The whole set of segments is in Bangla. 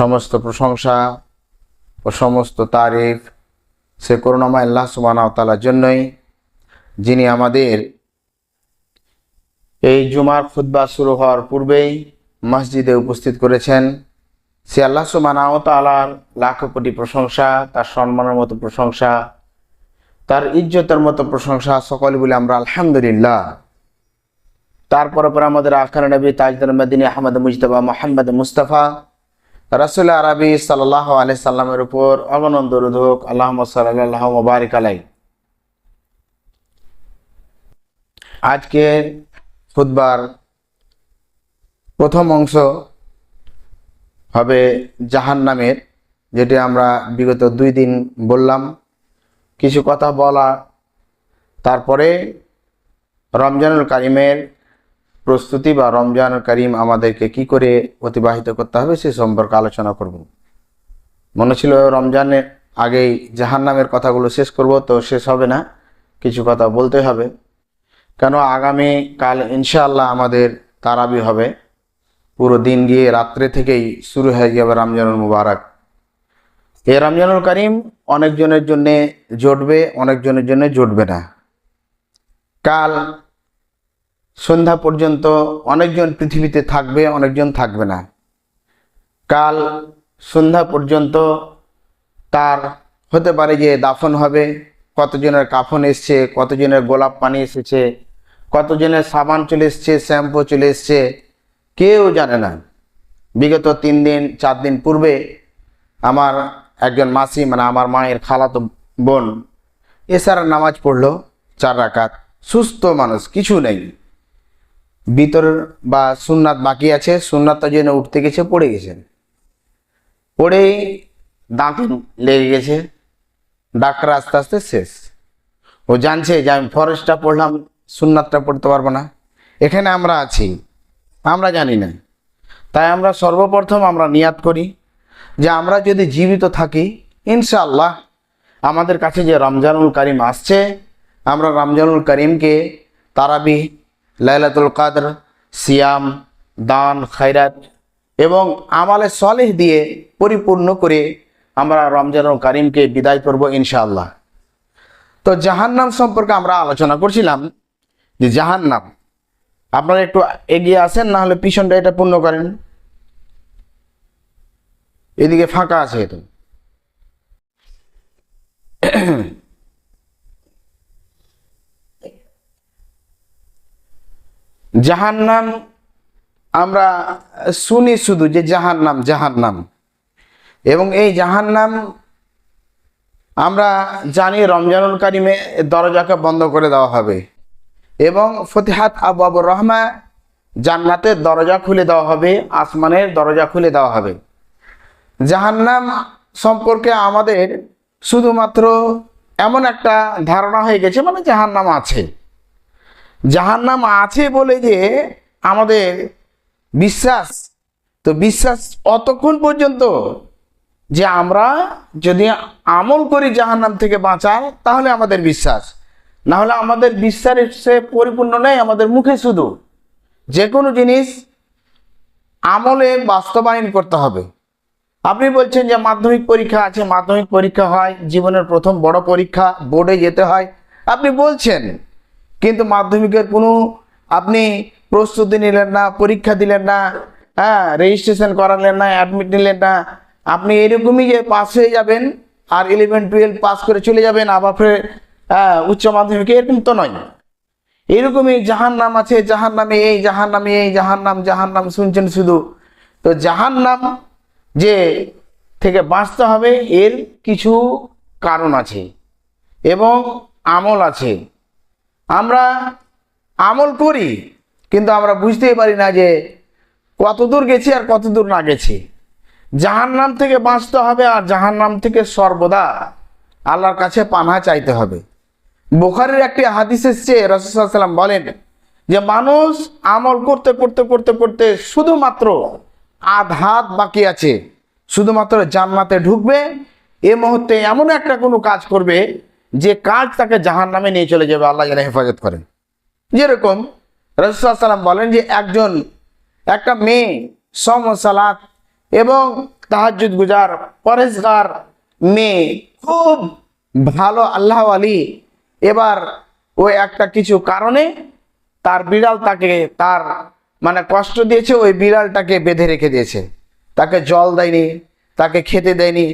সমস্ত প্রশংসা ও সমস্ত তারিফ সে করুণাময় আল্লাহ সুবাহ তালার জন্যই, যিনি আমাদের এই জুমার খুদ্া শুরু হওয়ার পূর্বেই মসজিদে উপস্থিত করেছেন। সে আল্লাহ সুবাহ তালার লাখো কোটি প্রশংসা, তার সম্মানের মতো প্রশংসা, তার ইজ্জতের মতো প্রশংসা সকল বলে আমরা আলহামদুলিল্লাহ। তারপর পর আমাদের আখার নবী তাজদার মদিনী আহমদ মুজতবা মোহাম্মদ মুস্তাফা রাসুল আরবি সাল্লাহ আলি সাল্লামের উপর অগনন্দ রোধক আল্লাহ সাল্লাহ মুবারিক আলাই আজকে খুদবার প্রথম অংশ হবে জাহান নামের যেটি আমরা বিগত দুই দিন বললাম। কিছু কথা বলা, তারপরে রমজানুল কারিমের প্রস্তুতি বা রমজানুল করিম আমাদেরকে কি করে অতিবাহিত করতে হবে সে সম্পর্কে আলোচনা করব। মনে ছিল রমজানের আগেই জাহান নামের কথাগুলো শেষ করব, তো শেষ হবে না। কিছু কথা বলতে হবে। কেন আগামী কাল ইনশাআল্লাহ আমাদের তারাবি হবে। পুরো দিন গিয়ে রাত্রে থেকেই শুরু হয়ে যাবে রমজানুল মুবারক। এই রমজানুল করিম অনেকজনের জন্যে জুটবে, অনেকজনের জন্য জুটবে না। কাল সন্ধ্যা পর্যন্ত অনেকজন পৃথিবীতে থাকবে, অনেকজন থাকবে না। কাল সন্ধ্যা পর্যন্ত তার হতে পারে যে দাফন হবে, কতজনের কাফন এসছে, কতজনের গোলাপ পানি এসেছে, কতজনের সাবান চলে এসছে, শ্যাম্পু চলে এসছে, কেউ জানে না। বিগত তিন দিন, চার দিন পূর্বে আমার একজন মাসি মানে আমার মায়ের খালাতো বোন এছাড়া নামাজ পড়ল চার রাকাত। সুস্থ মানুষ, কিছু নেই। ভিতর বা সুননাথ বাকি আছে সুননাথটা যেন উঠতে গেছে, পড়ে গেছে। পড়ে দাঁত লেগে গেছে ডাক্তার আস্তে আস্তে শেষ। ও জানছে যে আমি ফরেস্টটা পড়লাম সুননাথটা পড়তে পারব না। এখানে আমরা আছি, আমরা জানি না। তাই আমরা সর্বপ্রথম আমরা নিয়াত করি যে আমরা যদি জীবিত থাকি, ইনশাআল্লাহ আমাদের কাছে যে রমজানুল করিম আসছে, আমরা রমজানুল করিমকে তারাবি লাইলাতুল কাদর, সিয়াম, দান, খায়রাত এবং আমালে সলেহ দিয়ে পরিপূর্ণ করে আমরা রমজানুল করিমকে বিদায় করব ইনশাআল্লাহ। তো জাহান্নাম সম্পর্কে আমরা আলোচনা করছিলাম যে জাহান্নাম, আপনারা একটু এগিয়ে আসেন না হলে পিছনটা এটা পূর্ণ করেন। এদিকে ফাঁকা আছে তো জাহান্নাম, আমরা শুনি শুধু যে জাহান্নাম জাহান্নাম। এবং এই জাহান্নাম আমরা জানি রমজানুল কারিমে দরজাকে বন্ধ করে দেওয়া হবে। এবং ফতিহাত আবু আবু রহমা জান্নাতের দরজা খুলে দেওয়া হবে, আসমানের দরজা খুলে দেওয়া হবে। জাহান্নাম সম্পর্কে আমাদের শুধুমাত্র এমন একটা ধারণা হয়ে গেছে মানে জাহান্নাম আছে। জাহান্নাম আছে বলে যে আমাদের বিশ্বাস। তো বিশ্বাস অতক্ষণ পর্যন্ত যে আমরা যদি আমল করি জাহান্নাম থেকে বাঁচার, তাহলে আমাদের বিশ্বাস। না হলে আমাদের বিশ্বাসের সে পরিপূর্ণ নেই, আমাদের মুখে শুধু। যে কোনো জিনিস আমলে বাস্তবায়ন করতে হবে। আপনি বলছেন যে মাধ্যমিক পরীক্ষা আছে, মাধ্যমিক পরীক্ষা হয়, জীবনের প্রথম বড় পরীক্ষা, বোর্ডে যেতে হয়। আপনি বলছেন কিন্তু মাধ্যমিকের কোনো আপনি প্রস্তুতি নিলেন না পরীক্ষা দিলেন না হ্যাঁ রেজিস্ট্রেশন করালেন না অ্যাডমিট নিলেন না আপনি এরকমই যে পাস হয়ে যাবেন আর ইলেভেন টুয়েলভ পাস করে চলে যাবেন আবার ফের হ্যাঁ, উচ্চ মাধ্যমিকে এরকম তো নয়। এরকমই জাহান নাম আছে জাহান নামে এই জাহান নামে এই জাহান নাম জাহান নাম শুনছেন শুধু। তো জাহান নাম যে থেকে বাঁচতে হবে এর কিছু কারণ আছে এবং আমল আছে। আমরা আমল করি, কিন্তু আমরা বুঝতেই পারি না যে কত দূর গেছি আর কত দূর না গেছি। জাহান নাম থেকে বাঁচতে হবে আর জাহান নাম থেকে সর্বদা আল্লাহর কাছে পানা চাইতে হবে। বোখারের একটি হাদিস এসছে রসুলাম বলেন যে মানুষ আমল করতে করতে করতে করতে শুধুমাত্র আধাত বাকি আছে, শুধুমাত্র জান্নাতে ঢুকবে, এ মুহূর্তে এমন একটা কোনো কাজ করবে যে কাজ তাকে জাহান নামে নিয়ে চলে যাবে, আল্লাহ যেন হেফাজত করেন। যেরকম রসুলাম বলেন যে একজন, একটা মেয়ে সমসালাত এবং তাহাজুদ গুজার পরেশগার মেয়ে, খুব ভালো আল্লাহ আলী এবার ও একটা কিছু কারণে তার বিড়াল তাকে, তার মানে কষ্ট দিয়েছে, ওই বিড়ালটাকে বেঁধে রেখে দিয়েছে। তাকে জল দেয়নি, তাকে খেতে দেয়নি।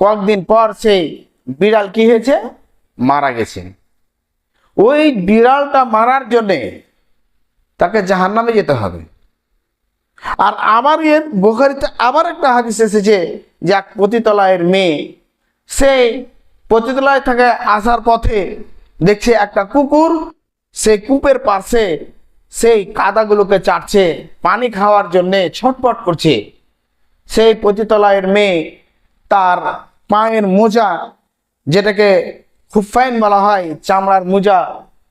কয়েকদিন পর সেই বিড়াল কি হয়েছে? মারা গেছে ওই বিড়ালটা মারার জন্যে তাকে জাহান্নামে যেতে হবে। আর আবার এর বোখারিতে আবার একটা হাদিস এসেছে যে এক পতিতলায়ের মেয়ে সেই পতিতলায় থেকে আসার পথে দেখছে একটা কুকুর, সেই কূপের পাশে সেই কাদাগুলোকে চাটছে, পানি খাওয়ার জন্যে ছটপট করছে। সেই পতিতলায়ের মেয়ে তার পায়ের মোজা, যেটাকে খুব ফাইন বলা হয়, চামড়ার মোজা,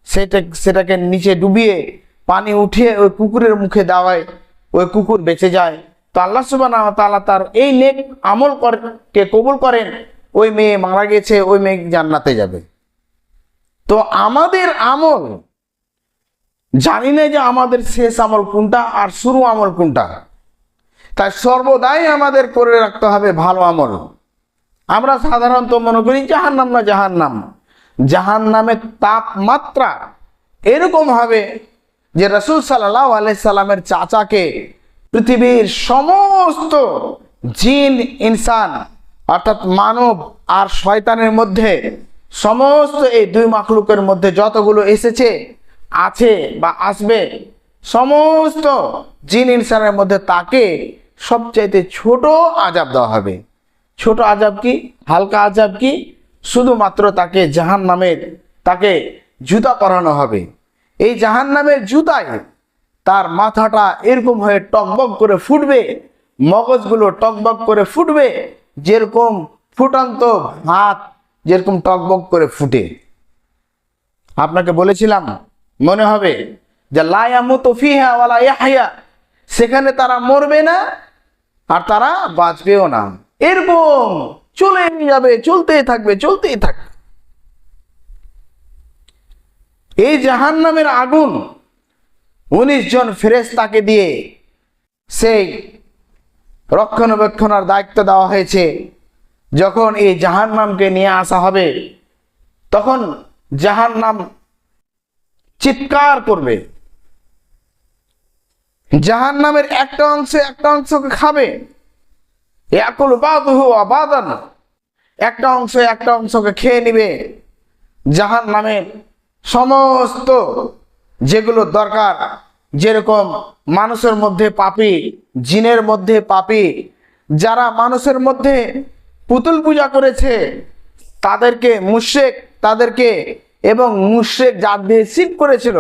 সেটা, সেটাকে নিচে ডুবিয়ে পানি উঠিয়ে ওই কুকুরের মুখে দেওয়ায়, ওই কুকুর বেঁচে যায়। তো আল্লাহ সুবাহ তাআলা তার এই নেক আমল কে কবুল করেন, ওই মেয়ে মারা গেছে, ওই মেয়ে জান্নাতে যাবে। তো আমাদের আমল, জানি না যে আমাদের শেষ আমল কোনটা আর শুরু আমল কোনটা। তাই সর্বদাই আমাদের করে রাখতে হবে ভালো আমল। আমরা সাধারণত মনে করি জাহান্নাম না জাহান্নাম। জাহান্নামের তাপমাত্রা এরকম হবে যে রসুল সাল্লাহ আলাইসাল্লামের চাচাকে পৃথিবীর সমস্ত জিন, ইনসান, অর্থাৎ মানব আর শয়তানের মধ্যে, সমস্ত এই দুই মাখলুকের মধ্যে যতগুলো এসেছে, আছে বা আসবে, সমস্ত জিন, ইনসানের মধ্যে তাকে সবচাইতে ছোট আজাব দেওয়া হবে। ছোট আজাব কি, হালকা আজাব কি? শুধুমাত্র তাকে জাহান নামের তাকে জুতা পরানো হবে। এই জাহান নামের জুতায় তার মাথাটা এরকম হয়ে টকবক করে ফুটবে, মগজগুলো টকবক করে ফুটবে, যেরকম ফুটন্ত ভাত যেরকম টকবক করে ফুটে। আপনাকে বলেছিলাম, মনে হবে যে লায়ামু ফিহা ওয়ালা ইয়াহইয়া, সেখানে তারা মরবে না আর তারা বাঁচবেও না। এরকম চলে যাবে, চলতেই থাকবে চলতেই থাকবে এই জাহান নামের আগুন উনিশ জন ফেরেস্তাকে দিয়ে সেই রক্ষণাবেক্ষণার দায়িত্ব দেওয়া হয়েছে। যখন এই জাহান নামকে নিয়ে আসা হবে, তখন জাহান নাম চিৎকার করবে। জাহান নামের একটা অংশ একটা অংশকে খাবে। একল বাদহু আবাদান। একটা অংশ একটা অংশকে খেয়ে নিবে। জাহান নামের সমস্ত যেগুলো দরকার, যেরকম মানুষের মধ্যে পাপি, জিনের মধ্যে পাপি, যারা মানুষের মধ্যে পুতুল পূজা করেছে, তাদেরকে মুশেক তাদেরকে এবং মুশেক জাত দিয়ে শিব করেছিল।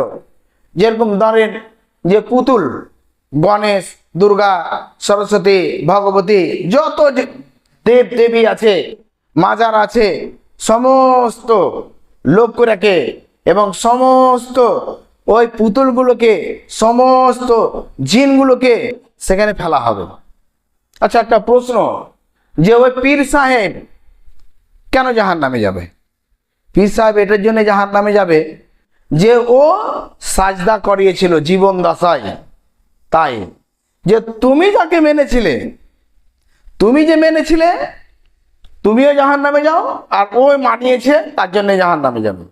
যেরকম ধরেন যে পুতুল গণেশ, দুর্গা, সরস্বতী, ভগবতী, যত দেব দেবী আছে, মাজার আছে, সমস্ত লোকগুলোকে এবং সমস্ত ওই পুতুলগুলোকে, সমস্ত জিনগুলোকে সেখানে ফেলা হবে। আচ্ছা একটা প্রশ্ন, যে ওই পীর সাহেব কেন জাহান নামে যাবে? পীর সাহেব এটার জন্য জাহান নামে যাবে যে ও সাজদা করিয়েছিল জীবন দশায় তাই যে তুমি যাকে মেনেছিলে? তুমি যে মেনেছিলে, তুমিও জাহান নামে যাও আর ও মানিয়েছে, তার জন্য জাহান নামে যাবে।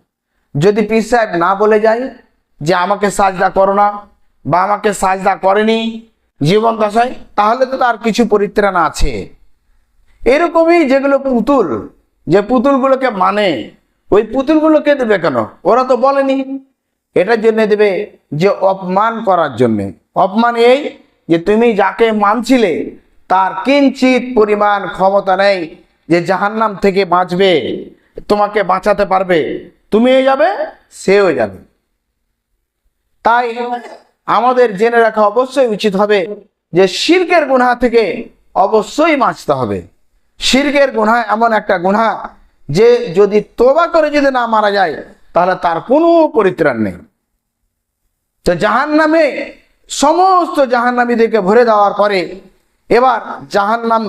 যদি পীর সাহেব না বলে যায় যে আমাকে সাজদা করো না বা আমাকে সাজদা করেনি জীবন দশায়, তাহলে তো তার কিছু পরিত্রাণ আছে। এরকমই যেগুলো পুতুল, যে পুতুলগুলোকে মানে ওই পুতুলগুলোকে দেবে কেন? ওরা তো বলেনি। এটার জন্য দেবে যে অপমান করার জন্যে। অপমান এই যে তুমি যাকে মানছিলে, তার কিঞ্চিত পরিমাণ ক্ষমতা নেই যে জাহান্নাম থেকে বাঁচবে, তোমাকে বাঁচাতে পারবে। তুমিও যাবে সেও যাবে। তাই আমাদের জেনে রাখা অবশ্যই উচিত হবে যে শির্কের গুনাহ থেকে অবশ্যই বাঁচতে হবে। শির্কের গুনাহ এমন একটা গুনাহ যে যদি তোবা করে যদি না মারা যায়, তাহলে তার কোনো পরিত্রাণ নেই। তো জাহান নামে সমস্ত জাহান্নামীদেরকে ভরে দেওয়ার পরে এবার জাহান্নাম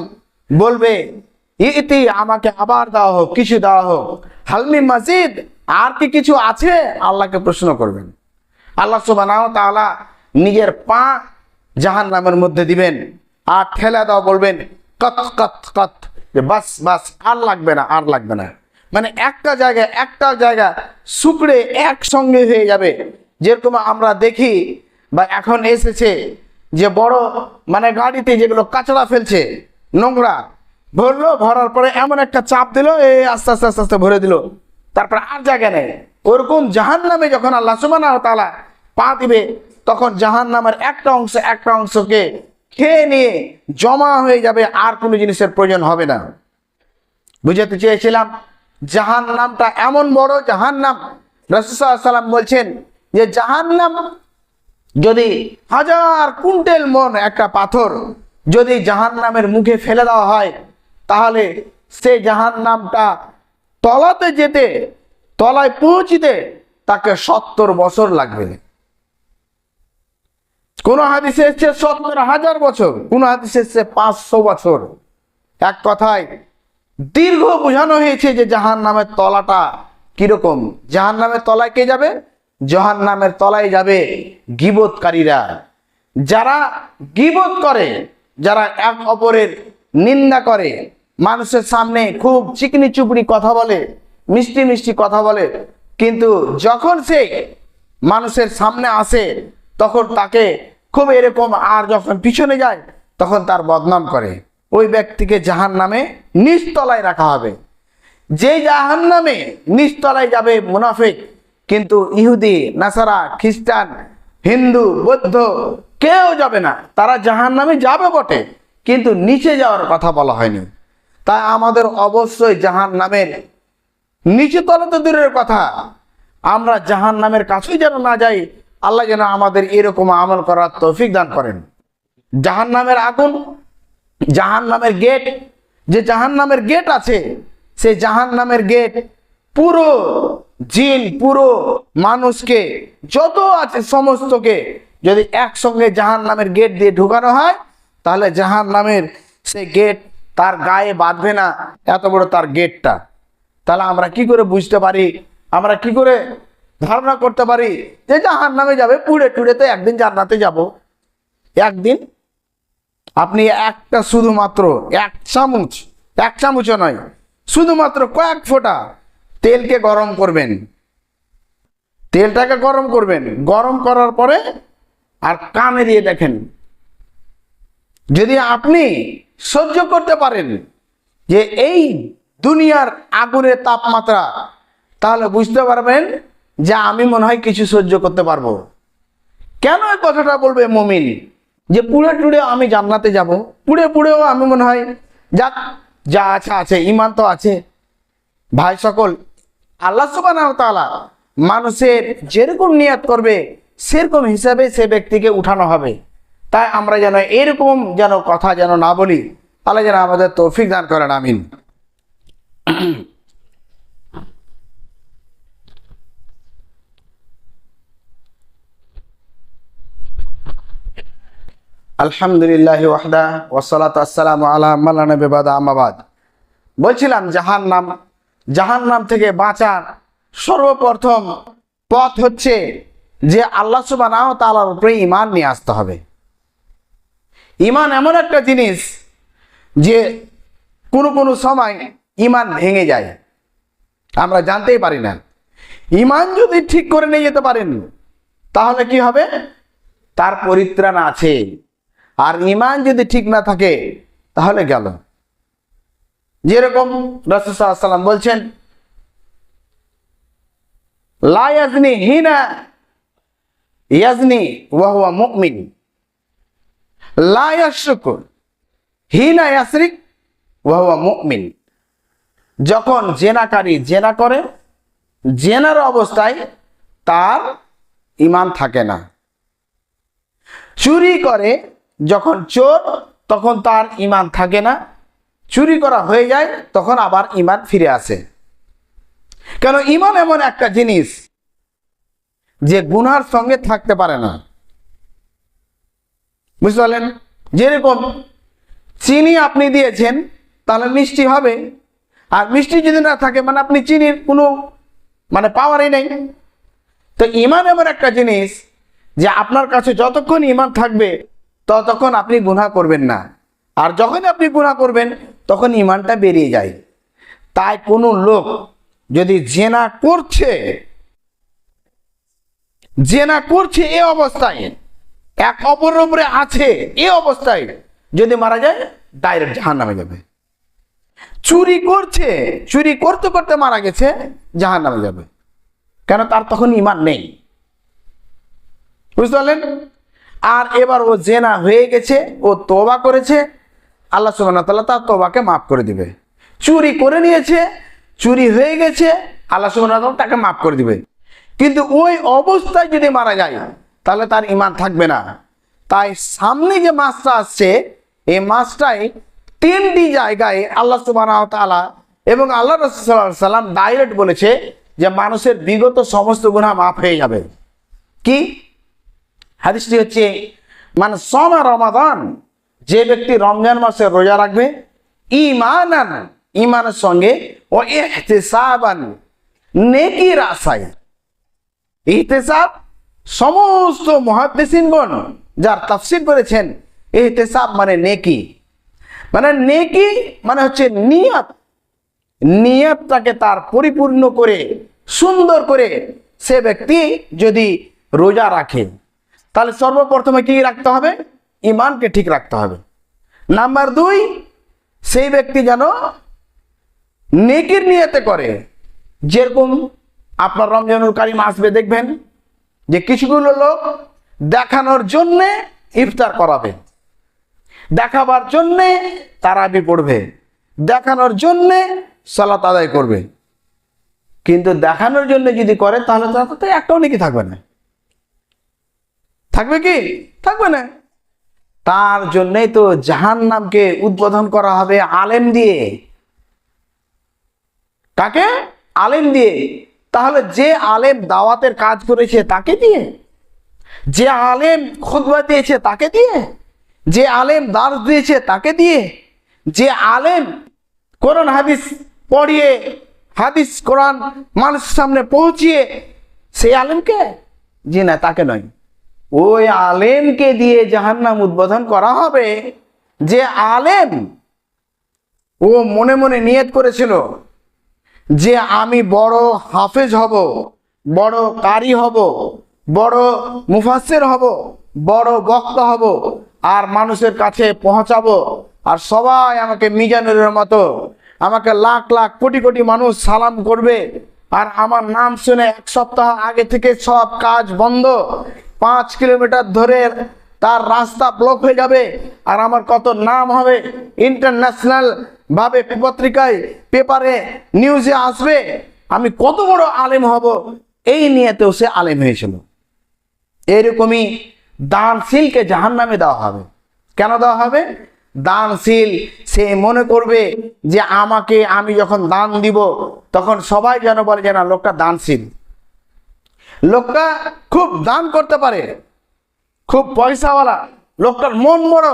বলবে, ইতি আমাকে আবার দেওয়া হোক, কিছু দেওয়া হোক। হালমি মসজিদ আর কি কিছু আছে? আল্লাহকে প্রশ্ন করবেন। আল্লাহ সুবাহ তাআলা নিজের পা জাহান নামের মধ্যে দিবেন আর ঠেলা দাও, বলবেন, কত কত কত বাস বাস, আর লাগবে না, আর লাগবে না। মানে একটা জায়গায়, একটা জায়গা শুকড়ে একসঙ্গে হয়ে যাবে। যেরকম আমরা দেখি বা এখন এসেছে যে বড় মানে গাড়িতে যেগুলো কাঁচড়া ফেলছে, নোংরা, ভরলো, ভরার পরে এমন একটা চাপ দিল এই আস্তে আস্তে আস্তে আস্তে ভরে দিল। তারপর আর জায়গা নেই। ওরকম জাহান নামে যখন আল্লাহ সুবাহ তালা পা দিবে, তখন জাহান নামের একটা অংশ, একটা অংশকে খেয়ে নিয়ে জমা হয়ে যাবে, আর কোনো জিনিসের প্রয়োজন হবে না। বুঝাতে চেয়েছিলাম জাহান নামটা এমন বড় জাহান নাম রসুসাল্লাম বলছেন যে জাহান নাম যদি হাজার কুইন্টেল মন একটা পাথর যদি জাহান নামের মুখে ফেলে দেওয়া হয়, তাহলে সে জাহান নামটা তলাতে যেতে, তলায় পৌঁছিতে তাকে সত্তর বছর লাগবে। কোন হাদিসে এসছে সত্তর হাজার বছর, কোন হাদিসে এসছে পাঁচশো বছর। এক কথায়, দীর্ঘ বোঝানো হয়েছে যে জাহান নামের তলাটা কীরকম। জাহান নামের তলায় কে যাবে? জাহান নামের তলায় যাবে গিবতকারীরা যারা গিবত করে, যারা এক অপরের নিন্দা করে, মানুষের সামনে খুব চিকনি চুপড়ি কথা বলে, মিষ্টি মিষ্টি কথা বলে, কিন্তু যখন সে মানুষের সামনে আসে, তখন তাকে খুব এরকম আর যখন পিছনে যায়, তখন তার বদনাম করে। ওই ব্যক্তিকে জাহান নামে নিচতলায় রাখা হবে। যে জাহান নামে নিচতলায় যাবে মুনাফিক কিন্তু ইহুদি, নাসারা, খ্রিস্টান, হিন্দু, বৌদ্ধ কেউ যাবে না। তারা জাহান নামে যাবে বটে, কিন্তু নিচে যাওয়ার কথা বলা হয়নি। তাই আমাদের অবশ্যই জাহান নামের নিচে তলে তো দূরের কথা। আমরা জাহান নামের কাছেই যেন না যাই, আল্লাহ যেন আমাদের এরকম আমল করার তৌফিক দান করেন। জাহান নামের আগুন জাহান নামের গেট, যে জাহান নামের গেট আছে সেই জাহান নামের গেট পুরো জিন, পুরো মানুষকে, যত আছে সমস্তকে যদি একসঙ্গে জাহান নামের গেট দিয়ে ঢুকানো হয়, তাহলে জাহান নামের সে গেট তার গায়ে বাঁধবে না, এত বড় তার গেটটা তাহলে আমরা কি করে বুঝতে পারি? আমরা কি করে ধারণা করতে পারি যে জাহান নামে যাবে? পুড়ে টুড়ে তো একদিন জান্নাতে যাব। একদিন আপনি একটা শুধুমাত্র এক চামচ, এক চামচও নয়, শুধুমাত্র কয়েক ফোঁটা তেলকে গরম করবেন। তেলটাকে গরম করবেন। গরম করার পরে আর কানে দিয়ে দেখেন। যদি আপনি সহ্য করতে পারেন যে এই দুনিয়ার আগুনের তাপমাত্রা, তাহলে বুঝতে পারবেন যে আমি মনে হয় কিছু সহ্য করতে পারব। কেন এই কথাটা বলবে মমিন? যে পুড়ে টুড়ে আমি জান্নাতে যাব। পুড়ে পুড়েও আমি মনে হয়, যাক, যা আছে আছে ইমান তো আছে। ভাই, সকল আল্লাহ ওয়া মানুষের যেরকম নিয়াত করবে, সেরকম হিসাবে সে ব্যক্তিকে উঠানো হবে। তাই আমরা যেন এরকম যেন কথা যেন না বলি তাহলে যেন আমাদের তৌফিক দান করেন, আমিন। আলহামদুলিল্লাহ ওয়াহদা ওসালাত আসসালামু আলা মাল্লানা বেবাদা আমাবাদ বলছিলাম জাহান নাম জাহান নাম থেকে বাঁচার সর্বপ্রথম পথ হচ্ছে যে আল্লাহ সুবাহ তালার উপরে ইমান নিয়ে আসতে হবে। ইমান এমন একটা জিনিস যে কোনো কোনো সময় ইমান ভেঙে যায়। আমরা জানতেই পারি না। ইমান যদি ঠিক করে নিয়ে যেতে পারেন, তাহলে কি হবে? তার পরিত্রাণ আছে। আর ইমান যদি ঠিক না থাকে, তাহলে গেল। যেরকম রসুসাল্লাম বলছেন লায়াজনি হিনা ইয়াজনি ওয়াহুয়া মুমিন। লায়াশুক হিনা ওয়াহুয়া মুমিন। যখন জেনাকারী জেনা করে, জেনার অবস্থায় তার ইমান থাকে না। চুরি করে যখন চোর, তখন তার ইমান থাকে না। চুরি করা হয়ে যায়, তখন আবার ইমান ফিরে আসে। কেন ইমান এমন একটা জিনিস যে গুনার সঙ্গে থাকতে পারে না? বুঝতে পারলেন? যেরকম চিনি আপনি দিয়েছেন, তাহলে মিষ্টি হবে। আর মিষ্টি যদি না থাকে মানে আপনি চিনির কোনো মানে পাওয়ারই নেই। তো ইমান এমন একটা জিনিস যে আপনার কাছে যতক্ষণ ইমান থাকবে, ততক্ষণ আপনি গুনাহ করবেন না। আর যখনই আপনি গুণা করবেন তখন ইমানটা বেরিয়ে যায়। তাই কোনো লোক যদি জেনা করছে জেনা করছে এ অবস্থায়, এক অপরের উপরে আছে এ অবস্থায়, যদি মারা যায় ডাইরেক্ট জাহান নামে যাবে। চুরি করছে, চুরি করতে করতে মারা গেছে জাহান নামে যাবে। কেন তার তখন ইমান নেই। বুঝতে পারলেন? আর এবার ও জেনা হয়ে গেছে, ও তোবা করেছে আল্লাহ সুবাহ তাল্লাহ তার তোবাকে মাফ করে দিবে। চুরি করে নিয়েছে, চুরি হয়ে গেছে, আল্লাহ সুবাহ তাকে মাফ করে দিবে। কিন্তু ওই অবস্থায় যদি মারা যায়, তাহলে তার ইমান থাকবে না। তাই সামনে যে মাছটা আসছে, এই মাছটাই তিনটি জায়গায় আল্লাহ সুবাহ তালা এবং আল্লাহ রসুল্লাহ সাল্লাম ডাইরেক্ট বলেছে যে মানুষের বিগত সমস্ত গুণা মাফ হয়ে যাবে। কি? হাদিসটি হচ্ছে মানে সমা রমাদান যে ব্যক্তি রমজান মাসে রোজা রাখবে ইমানান ইমানের সঙ্গে ও ইহতিসাবান নেকির আশায় ইহতেসাব সমস্ত মহাদ্দেশিনগণ যার তাফসির করেছেন, ইহতেসাব মানে নেকি। মানে নেকি মানে হচ্ছে নিয়ত। নিয়তটাকে তার পরিপূর্ণ করে, সুন্দর করে সে ব্যক্তি যদি রোজা রাখে, তাহলে সর্বপ্রথমে কি রাখতে হবে? ইমানকে ঠিক রাখতে হবে। নাম্বার দুই, সেই ব্যক্তি যেন নেকির নিয়তে করে। যেরকম আপনার রমজানুল কারিম আসবে, দেখবেন যে কিছুগুলো লোক দেখানোর জন্যে ইফতার করাবে। দেখাবার জন্যে তারাবি পড়বে। দেখানোর জন্যে সালাত আদায় করবে। কিন্তু দেখানোর জন্য যদি করে, তাহলে তাতে একটাও নাকি থাকবে না। থাকবে কি? থাকবে না। তার জন্যই তো জাহান নামকে উদ্বোধন করা হবে আলেম দিয়ে। কাকে? আলেম দিয়ে। তাহলে যে আলেম দাওয়াতের কাজ করেছে তাকে দিয়ে। যে আলেম খুদবা দিয়েছে তাকে দিয়ে। যে আলেম দাস দিয়েছে তাকে দিয়ে। যে আলেম কোরআন, হাদিস পড়িয়ে, হাদিস কোরআন মানুষের সামনে পৌঁছিয়ে, সেই আলেমকে? জি না, তাকে নয়। ওই আলেমকে দিয়ে জাহান্নাম উদ্বোধন করা হবে। যে আলেম ও মনে মনে নিয়ত করেছিল যে আমি বড় হাফেজ হব, বড় কারি হব, বড় মুফাসের হব, বড় বক্তা হব, আর মানুষের কাছে পৌঁছাবো, আর সবাই আমাকে মিজানুরের মতো, আমাকে লাখ লাখ কোটি কোটি মানুষ সালাম করবে, আর আমার নাম শুনে এক সপ্তাহ আগে থেকে সব কাজ বন্ধ। পাঁচ কিলোমিটার ধরে তার রাস্তা ব্লক হয়ে যাবে আর আমার কত নাম হবে? ইন্টারন্যাশনাল ভাবে পত্রিকায় পেপারে নিউজে আসবে। আমি কত বড় আলেম হব? এই নিয়েতেও সে আলেম হয়েছিল। এরকমই দানশীলকে জাহান নামে দেওয়া হবে। কেন দেওয়া হবে? দানশীল সে মনে করবে যে আমাকে আমি যখন দান দিব, তখন সবাই যেন বলে যে না, লোকটা দানশীল লোকটা খুব দান করতে পারে। খুব পয়সাওয়ালা। লোকটার মন বড়।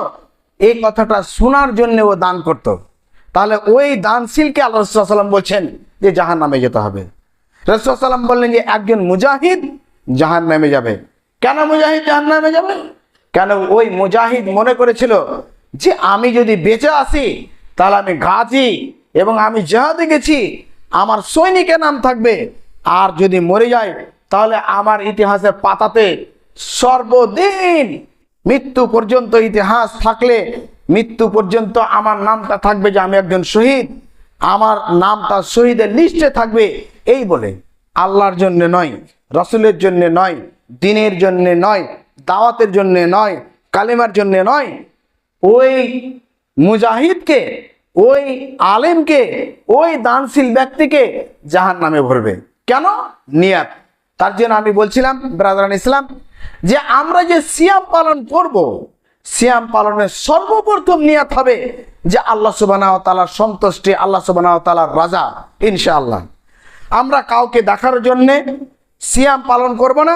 এই কথাটা শোনার জন্য ও দান করত। তাহলে ওই দানশীলকে আল্লাহ রসুল্লাম বলছেন যে জাহান নামে যেতে হবে। রসুল্লাম বললেন যে একজন মুজাহিদ জাহান নামে যাবে। কেন মুজাহিদ জাহান নামে যাবে? কেন ওই মুজাহিদ মনে করেছিল যে আমি যদি বেঁচে আসি, তাহলে আমি গাছি এবং আমি জেহাদে গেছি, আমার সৈনিকের নাম থাকবে। আর যদি মরে যায় তাহলে আমার ইতিহাসের পাতাতে সর্বদিন মৃত্যু পর্যন্ত ইতিহাস থাকলে, মৃত্যু পর্যন্ত আমার নামটা থাকবে যে আমি একজন শহীদ। আমার নামটা শহীদের লিস্টে থাকবে। এই বলে আল্লাহর জন্য নয়, রসুলের জন্য নয়, দিনের জন্য নয়, দাওয়াতের জন্য নয়, কালিমার জন্য নয়। ওই মুজাহিদকে, ওই আলেমকে, ওই দানশীল ব্যক্তিকে জাহান নামে ভরবে। কেন? নিয়াত। তার জন্য আমি বলছিলাম ব্রাদারান ইসলাম, যে আমরা যে সিয়াম পালন করব, সিয়াম পালনের সর্বপ্রথম নিয়াত হবে যে আল্লাহ সুবাহ তালার সন্তুষ্টি, আল্লাহ সুবাহ তালার রাজা, ইনশাআল্লাহ। আমরা কাউকে দেখার জন্যে সিয়াম পালন করব না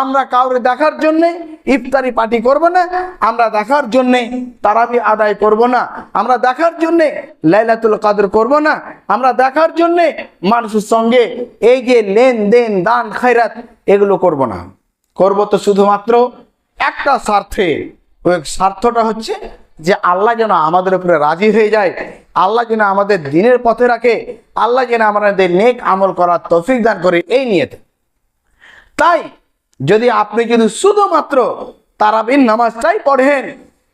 আমরা কাউরে দেখার জন্যে ইফতারি পার্টি করব না, আমরা দেখার জন্যে তারাবি আদায় করব না, আমরা দেখার জন্যে লাইলাতুল কাদর করব না, আমরা দেখার জন্যে মানুষের সঙ্গে এই যে লেনদেন, দান, খায়রাত, এগুলো করব না। করব তো শুধুমাত্র একটা স্বার্থে। ওই স্বার্থটা হচ্ছে যে আল্লাহ যেন আমাদের উপরে রাজি হয়ে যায়, আল্লাহ যেন আমাদের দিনের পথে রাখে, আল্লাহ যেন আমাদের নেক আমল করার তৌফিক দান করে, এই নিয়েতে। তাই যদি আপনি যদি শুধুমাত্র তারাবিন নামাজটাই পড়েন,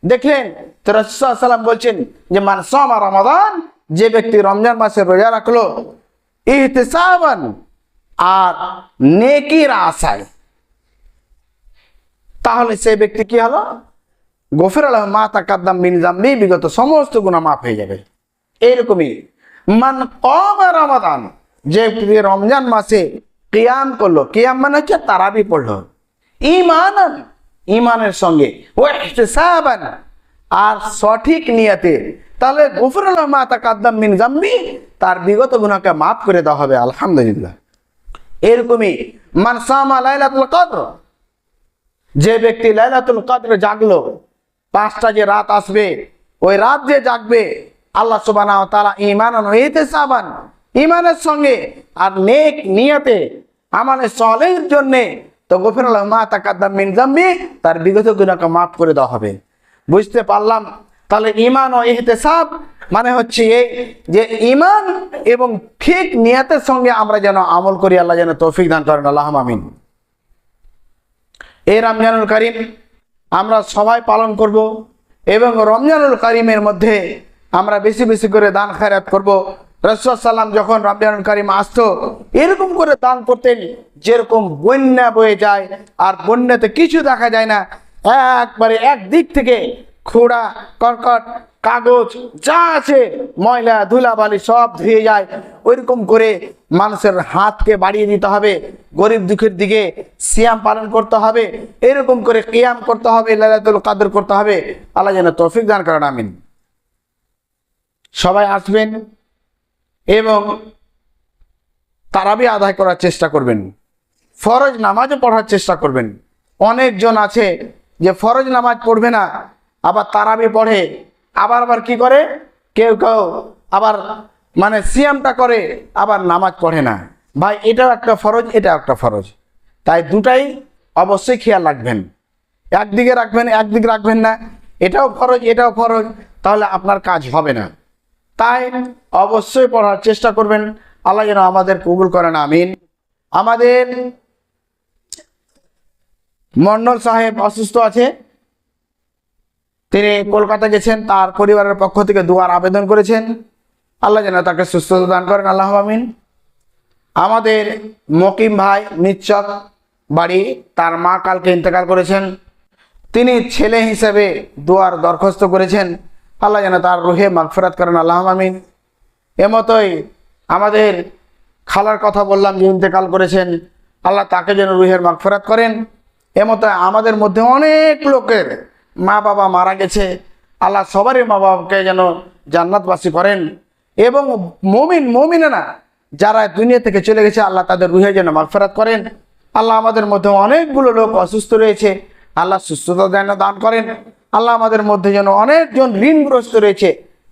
দেখলেন তো বলছেন যে, মান সামা রমাদান, যে ব্যক্তি রমজান মাসে রোজা রাখল, ইহতেসাবান আর নেকির আশায়, তাহলে সেই ব্যক্তি কি হলো? গফির আলহ মা তাকাদ্দাম বিন জাম্বি বিগত সমস্ত গুণা মাফ হয়ে যাবে। এইরকমই, মান কম রমাদান, যে ব্যক্তি রমজান মাসে কিয়াম করল। কিয়াম মানে হচ্ছে তারাবি পড়ল। ইমান ইমানের সঙ্গে। আর সঠিক নিয়াতে। তাহলে গফির আলহ মা তাকাদ্দাম বিন জাম্বি তার বিগত গুণাকে মাফ করে দেওয়া হবে, আলহামদুলিল্লাহ। এরকমই মান সামা লাইলাতুল কদর। যে ব্যক্তি লাইলাতুল কদর জাগলো, পাঁচটা যে রাত আসবে, ওই রাত যে জাগবে, আল্লাহ সুবহানাহু ওয়া তাআলা ঈমান ও ঈমানের সঙ্গে আর নেক নিয়তে আমালে সলের জন্য তো গফির আল্লাহ মা তাকাদ্দাম মিন তার বিগত গুনাহকে মাফ করে দেওয়া হবে। বুঝতে পারলাম? তাহলে ঈমান ও ইহতিসাব মানে হচ্ছে এই যে ইমান এবং ঠিক নিয়তের সঙ্গে আমরা যেন আমল করি, আল্লাহ যেন তৌফিক দান করেন আল্লাহ আমিন। এই রমজানুল করিম আমরা সবাই পালন করব এবং রমজানুল করিমের মধ্যে আমরা বেশি বেশি করে দান খায়রাত করব। রসুলাম যখন রমজানুল করিম আসতো, এরকম করে দান করতেন, যেরকম বন্যা বয়ে যায়, আর বন্যাতে কিছু দেখা যায় না। একবারে এক দিক থেকে খোড়া, কর্কট, কাগজ, যা আছে, ময়লা, ধুলাবালি সব ধুয়ে যায়। ওইরকম করে মানুষের হাতকে বাড়িয়ে দিতে হবে, গরিব দুঃখের দিকে সিয়াম পালন করতে হবে, এরকম করে কিয়াম করতে হবে লালাতুল কাদর করতে হবে। আল্লাহ যেন তৌফিক দান করেন, আমিন। সবাই আসবেন। এবং তারাবি আদায় করার চেষ্টা করবেন। ফরজ নামাজও পড়ার চেষ্টা করবেন। অনেকজন আছে যে ফরজ নামাজ পড়বে না, আবার তারাবি পড়ে, আবার আবার কি করে? কেউ কেউ আবার মানে সিয়ামটা করে, আবার নামাজ পড়ে না। ভাই, এটাও একটা ফরজ, এটাও একটা ফরজ। তাই দুটাই অবশ্যই খেয়াল রাখবেন। একদিকে রাখবেন একদিকে রাখবেন না। এটাও ফরজ এটাও ফরজ, তাহলে আপনার কাজ হবে না। তাই অবশ্যই পড়ার চেষ্টা করবেন। আল্লাহ যেন আমাদের কবুল করেন, আমিন। আমাদের মন্ডল সাহেব অসুস্থ আছে। তিনি কলকাতা গেছেন, তার পরিবারের পক্ষ থেকে দুয়ার আবেদন করেছেন। আল্লাহ যেন তাকে সুস্থতা দান করেন, আল্লাহ আমিন। আমাদের মকিম ভাই নিচ্চক বাড়ি, তার মা কালকে ইন্তেকাল করেছেন। তিনি ছেলে হিসেবে দুয়ার দরখাস্ত করেছেন। আল্লাহ যেন তার রুহে মাগফেরাত করেন আল্লাহ আমিন। এমতই আমাদের খালার কথা বললাম, যে ইন্তেকাল করেছেন, আল্লাহ তাকে যেন রুহের মাগফেরাত করেন। এমতো আমাদের মধ্যে অনেক লোকের মা বাবা মারা গেছে, আল্লাহ সবারই মা বাবাকে যেন জান্নাতবাসী করেন। এবং মমিন, মমিনেরা যারা দুনিয়া থেকে চলে গেছে, আল্লাহ তাদের রুহে যেন মাগফেরাত করেন। আল্লাহ আমাদের মধ্যে অনেকগুলো লোক অসুস্থ রয়েছে, আল্লাহ সুস্থতা যেন দান করেন। আল্লাহ আমাদের মধ্যে যেন অনেকজন ঋণগ্রস্ত রয়েছে।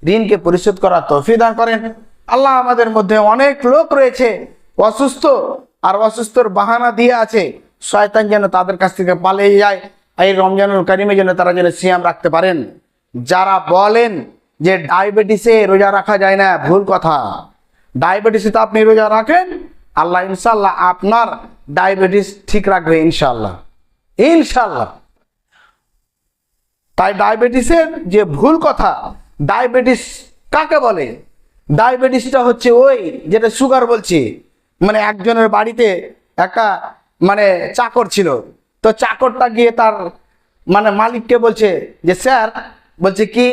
ঋণকে পরিশোধ করার তৌফি দান করেন। আল্লাহ আমাদের মধ্যে অনেক লোক রয়েছে, অসুস্থ আর অসুস্থর বাহানা দিয়ে আছে। শয়তান যেন তাদের কাছ থেকে পালিয়ে যায়। এই রমজানুল করিমে যেন তারা যেন সিয়াম রাখতে পারেন। যারা বলেন যে ডায়াবেটিসে রোজা রাখা যায় না, ভুল কথা। ডায়াবেটিসে তো আপনি রোজা রাখেন। আল্লাহ ইনশাল্লাহ আপনার ডায়াবেটিস ঠিক রাখবে ইনশাল্লাহ ইনশাল্লাহ তাই ডায়াবেটিসের যে ভুল কথা, ডায়াবেটিস কাকে বলে? ডায়াবেটিসটা হচ্ছে ওই যেটা সুগার বলছি মানে একজনের বাড়িতে একটা মানে চাকর ছিল। তো চাকরটা গিয়ে তার মানে মালিককে বলছে যে, স্যার, বলছে, কি?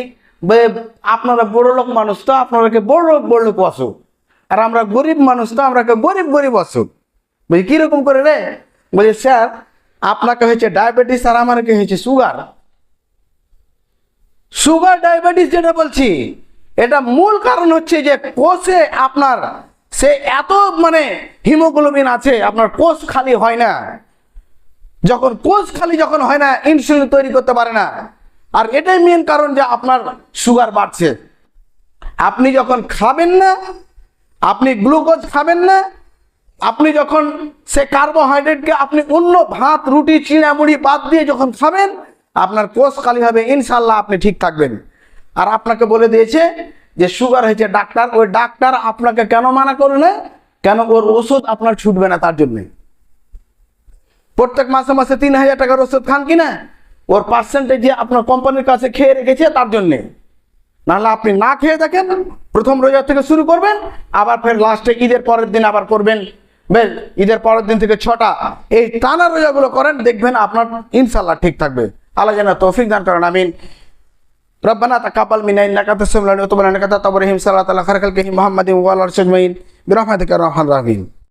আপনারা বড় লোক মানুষ তো, আপনারাকে বড় লোক বড় লোক অসুখ আর আমরা গরিব মানুষ তো, আমরা গরিব গরিব অসুখ বলছি কীরকম করে রে? বলছে, স্যার, আপনাকে হয়েছে ডায়াবেটিস আর আমাকে হয়েছে সুগার। সুগার ডায়াবেটিস যেটা বলছি। এটা মূল কারণ হচ্ছে যে কোষে আপনার সে এত মানে হিমোগ্লোবিন আছে, আপনার কোষ খালি হয় না। যখন কোষ খালি যখন হয় না, ইনসুলিন তৈরি করতে পারে না। আর এটাই মেন কারণ যে আপনার সুগার বাড়ছে। আপনি যখন খাবেন না, আপনি গ্লুকোজ খাবেন না, আপনি যখন সে কার্বোহাইড্রেটকে আপনি অন্য ভাত, রুটি চিড়ামুড়ি বাদ দিয়ে যখন খাবেন আপনার কোষ খালি হবে ইনশাল্লাহ আপনি ঠিক থাকবেন। আর আপনাকে বলে দিয়েছে যে সুগার হয়েছে ডাক্তার, ওই ডাক্তার আপনাকে কেন মানা করে না? কেন ওর ওষুধ আপনার ছুটবে না তার জন্যে? প্রত্যেক মাসে মাসে তিন হাজার টাকার ওষুধ খান কিনা ওর পার্সেন্টেজ আপনার কোম্পানির কাছে খেয়ে রেখেছে তার জন্যে। নাহলে আপনি না খেয়ে দেখেন প্রথম রোজা থেকে শুরু করবেন, আবার ফের লাস্টে ঈদের পরের দিন আবার করবেন। বেশ, ঈদের পরের দিন থেকে ছটা। এই টানা রোজাগুলো করেন, দেখবেন আপনার ইনশাল্লাহ ঠিক থাকবে। আল্লাহ যেন তৌফিক দান করেন আমিন ربنا تقبل منا انك انت السميع العليم وتب علينا انك انت التواب الرحيم صلى الله عليه وسلم خير خلقه محمد وعلى اله وصحبه اجمعين برحمتك يا ارحم الراحمين